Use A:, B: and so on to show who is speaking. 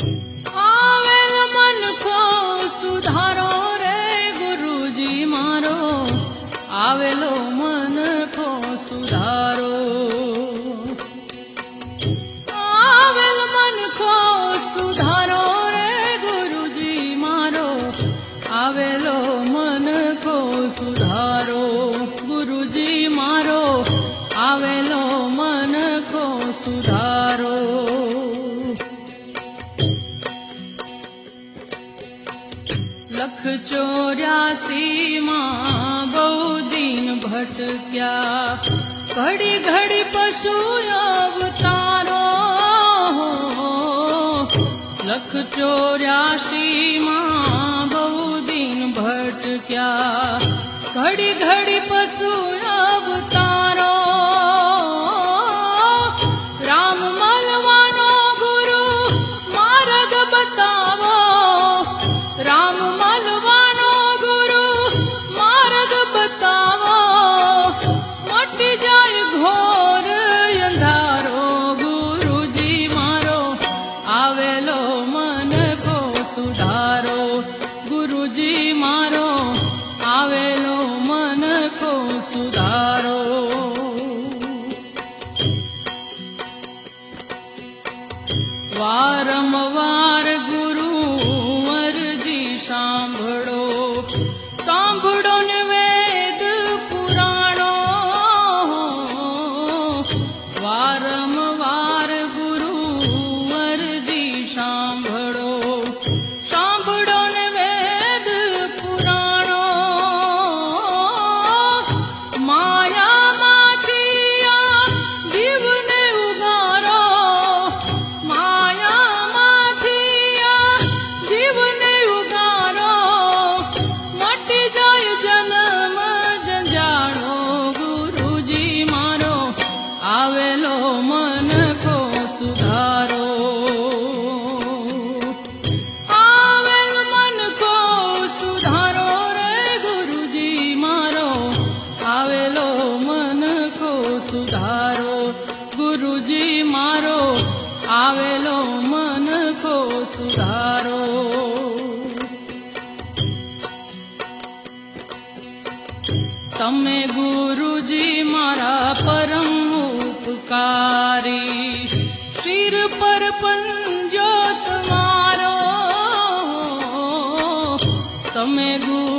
A: આવેલ સુધારો રે ગુરુજી મારો આવેલો મન કો સુધારો આવેલ મન સુધારો રે ગુરુજી મારો આવેલો મન કો સુધારો ગુરુજી મારો આવેલો મન કો સુધારો લખ ચોર્યાસી માં બહુ દિન ભટક્યા. ઘડી ઘડી પશુ અવતારો લખ ચોર્યાસીમાં બહુ દિન ભટક્યા. ઘડી ઘડી પશુ અવતારો સુધારો. ગુરુજી મારો આવેલો મન કો સુધારો. વારંવાર ગુરુ અરજી સાંભળો. સાંભળો આવેલો મન કો સુધારો. આવેલ મન કો સુધારો રે ગુરુજી મારો. આવેલો મન કો સુધારો ગુરુજી મારો. આવેલો મન કો સુધારો. તમે ગુરુજી મારા ઉપકારી શિર પર પંજો તમારો તમે મારા